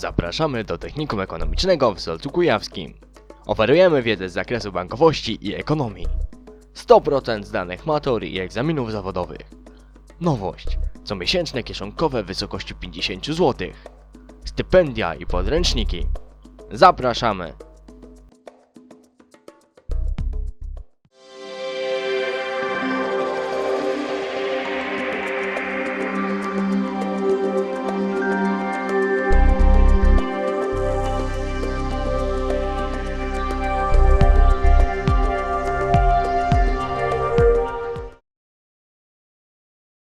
Zapraszamy do Technikum Ekonomicznego w Solcu Kujawskim. Oferujemy wiedzę z zakresu bankowości i ekonomii. 100% zdanych matur i egzaminów zawodowych. Nowość. Comiesięczne kieszonkowe w wysokości 50 zł. Stypendia i podręczniki. Zapraszamy!